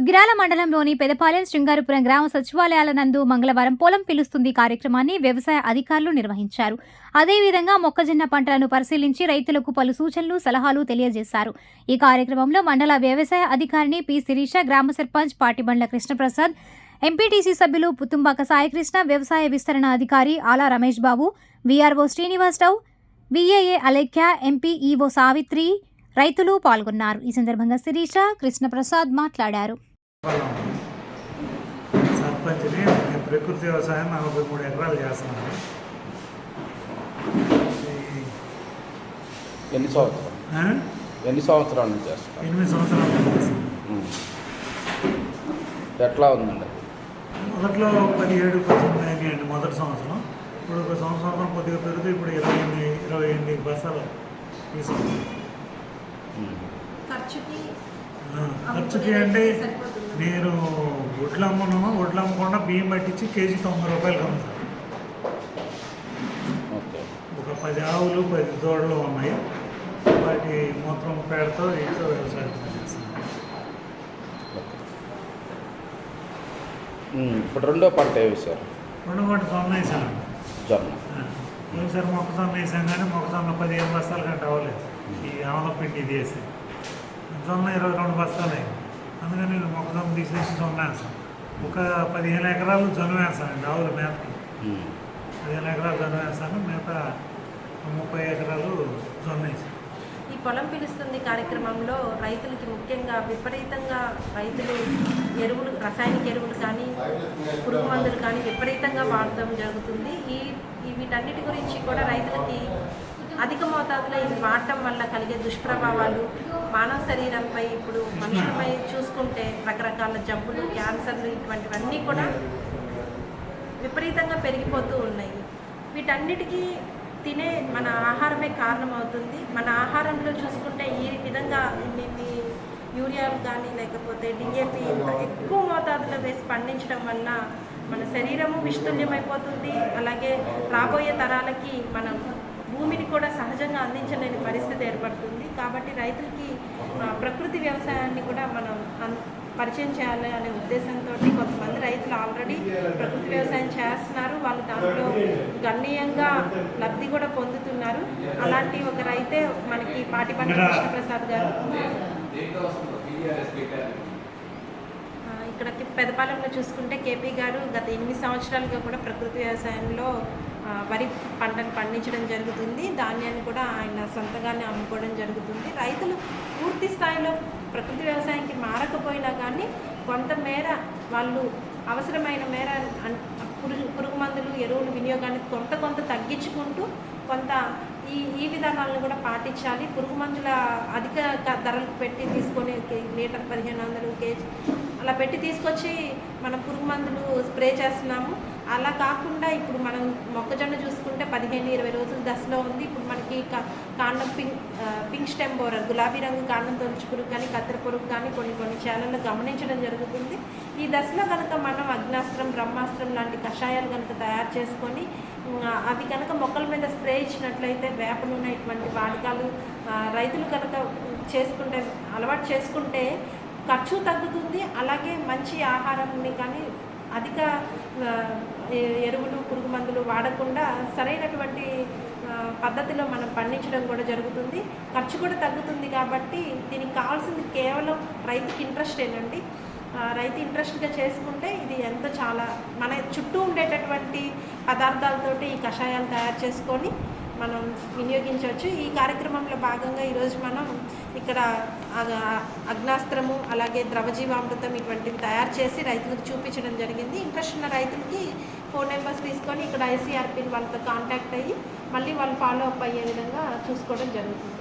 దుగ్గిరాల మండలంలోని పెదపాలెం శృంగారపురం గ్రామ సచివాలయాల నందు మంగళవారం పొలం పిలుస్తుంది కార్యక్రమాన్ని వ్యవసాయ అధికారులు నిర్వహించారు. అదేవిధంగా మొక్కజొన్న పంటలను పరిశీలించి రైతులకు పలు సూచనలు సలహాలు తెలియజేశారు. ఈ కార్యక్రమంలో మండల వ్యవసాయ అధికారిని పి. శిరీష గ్రామ సర్పంచ్ పాటిబండ్ల కృష్ణప్రసాద్ ఎంపీటీసీ సభ్యులు పుత్తుంబాక సాయికృష్ణ వ్యవసాయ విస్తరణ అధికారి ఆలా Ramesh Babu VRO Srinivasarao VAA Alekhya MP EO Savitri రైతులు పాల్గొన్నారు. ఈ సందర్భంగా శిరీష కృష్ణప్రసాద్ మాట్లాడారు. సర్పంచ్ని నేను ప్రకృతి వ్యవసాయం నలభై మూడు ఎకరాలు చేస్తున్నాను ఎన్ని సంవత్సరాలు? ఎన్ని సంవత్సరాల నుంచి చేస్తున్నారు ఎనిమిది సంవత్సరాలు చేస్తున్నాను. ఉమ్. ఎట్లా ఉందండి మొదట్లో పదిహేడు పద్దెనిమిది అయినాయండి మొదటి సంవత్సరం ఇప్పుడు ఒక సంవత్సరం కొద్దిగా పెరిగితే ఇప్పుడు ఇరవై ఎనిమిది ఇరవై ఎనిమిది ఈ సంవత్సరం ఉమ్. ఖర్చుకి ఖర్చుకి అంటే నేను వడ్లు అమ్మను వడ్లు అమ్మకుండా బియ్యం పట్టించి కేజీ తొంభై రూపాయలు అమ్ముతాను ఓకే. ఒక పది ఆవులు పది దూడలు ఉన్నాయి. వాటి మొత్తం పేడతో ఇంట్లో వ్యవసాయం. ఇప్పుడు రెండో పంట వేశారు రెండు పంట జొన్న వేసాను. జొన్న. ఒకసారి మొక్కజొన్న వేసాం కానీ మొక్కజొన్న పదిహేను బస్తాల కంటే అవ్వలేదు. ఈ ఆమల పిండి ఇది వేసి జొన్న ఇరవై రెండు బస్తాలు. అందుకని నేను మొక్కజొన్న తీసేసి జొన్న వేస్తాను. ఒక పదిహేను ఎకరాలు జొన్న వేస్తానండి ఆవుల మేతకి. పదిహేను ఎకరాలు జొన్న వేస్తాను మిగతా ముప్పై ఎకరాలు జొన్న వేసాను ఈ పొలం పిలుస్తుంది కార్యక్రమంలో రైతులకి ముఖ్యంగా విపరీతంగా రైతులు ఎరువులు రసాయనిక ఎరువులు కానీ పురుగు మందులు కానీ విపరీతంగా వాడటం జరుగుతుంది. ఈ వీటన్నిటి గురించి కూడా రైతులకి అధిక మోతాదులో ఇది వాడటం వల్ల కలిగే దుష్ప్రభావాలు మానవ శరీరంపై ఇప్పుడు మనుషులపై చూసుకుంటే రకరకాల జబ్బులు క్యాన్సర్లు ఇటువంటివన్నీ కూడా విపరీతంగా పెరిగిపోతూ ఉన్నాయి. వీటన్నిటికీ తినే మన ఆహారమే కారణమవుతుంది. మన ఆహారంలో చూసుకుంటే ఈ విధంగా ఇన్ని యూరియాలు కానీ లేకపోతే డిఏపి ఎక్కువ మోతాదులో వేసి పండించడం వల్ల మన శరీరము విస్తుల్యమైపోతుంది అలాగే రాబోయే తరాలకి మనం భూమిని కూడా సహజంగా అందించలేని పరిస్థితి ఏర్పడుతుంది. కాబట్టి రైతులకి ప్రకృతి వ్యవసాయాన్ని కూడా మనం పరిచయం చేయాలి అనే ఉద్దేశంతో కొంతమంది రైతులు ఆల్రెడీ ప్రకృతి వ్యవసాయం చేస్తున్నారు. వాళ్ళు దాంట్లో గణనీయంగా లబ్ధి కూడా పొందుతున్నారు. అలాంటి ఒక రైతే మనకి పాటిపంట కృష్ణప్రసాద్ గారు. ఆ, ఇక్కడికి పెదపాలెంలో చూసుకుంటే కేపీ గారు గత ఎనిమిది సంవత్సరాలుగా కూడా ప్రకృతి వ్యవసాయంలో వరి పంటను పండించడం జరుగుతుంది. ధాన్యాన్ని కూడా ఆయన సొంతగానే అమ్ముకోవడం జరుగుతుంది. రైతులు పూర్తి స్థాయిలో ప్రకృతి వ్యవసాయానికి మారకపోయినా కానీ కొంతమేర వాళ్ళు అవసరమైన మేర అన్- పురుగు పురుగు మందులు ఎరువులు వినియోగాన్ని కొంత కొంత తగ్గించుకుంటూ కొంత ఈ ఈ విధానాలను కూడా పాటించాలి. పురుగు మందుల అధిక ధరలకు పెట్టి తీసుకొని లీటర్ పదిహేను వందలు కేజీ అలా పెట్టి తీసుకొచ్చి మనం పురుగు మందులు స్ప్రే చేస్తున్నాము. అలా కాకుండా ఇప్పుడు మనం మొక్కజొన్న చూసుకుంటే పదిహేను ఇరవై రోజుల దశలో ఉంది. ఇప్పుడు మనకి కా- కాండం పింక్ పింక్ స్టెమ్ బోరర్ గులాబీ రంగు కాండం తొలచి పురుగు కానీ కత్తెర పురుగు కానీ కొన్ని కొన్ని ఛానళ్ళు గమనించడం జరుగుతుంది. ఈ దశలో కనుక మనం అగ్నాస్త్రం బ్రహ్మాస్త్రం లాంటి కషాయాలు కనుక తయారు చేసుకొని అవి కనుక మొక్కల మీద స్ప్రే ఇచ్చినట్లయితే వేప నూనె ఇటువంటి వాడకాలు రైతులు కనుక చేసుకుంటే అలవాటు చేసుకుంటే ఖర్చు తగ్గుతుంది. అలాగే మంచి ఆహారాన్ని కానీ అధిక ఎరువులు పురుగు మందులు వాడకుండా సరైనటువంటి పద్ధతిలో మనం పండించడం కూడా జరుగుతుంది. ఖర్చు కూడా తగ్గుతుంది కాబట్టి దీనికి కావాల్సింది కేవలం రైతుకి ఇంట్రెస్ట్ ఏనండి. రైతు ఇంట్రెస్ట్గా చేసుకుంటే ఇది ఎంత చాలా మన చుట్టూ ఉండేటటువంటి పదార్థాలతోటి ఈ కషాయాలు తయారు చేసుకొని మనం వినియోగించవచ్చు. ఈ కార్యక్రమంలో భాగంగా ఈరోజు మనం ఇక్కడ అగ్నాస్త్రము అలాగే ద్రవజీవామృతం ఇటువంటివి తయారు చేసి రైతులకు చూపించడం జరిగింది. ఇంట్రెస్ట్ ఉన్న రైతులకి ఫోన్ నెంబర్స్ తీసుకొని ఇక్కడ ఐసీఆర్పీని వాళ్ళతో కాంటాక్ట్ అయ్యి మళ్ళీ వాళ్ళు ఫాలో అప్ అయ్యే విధంగా చూసుకోవడం జరుగుతుంది.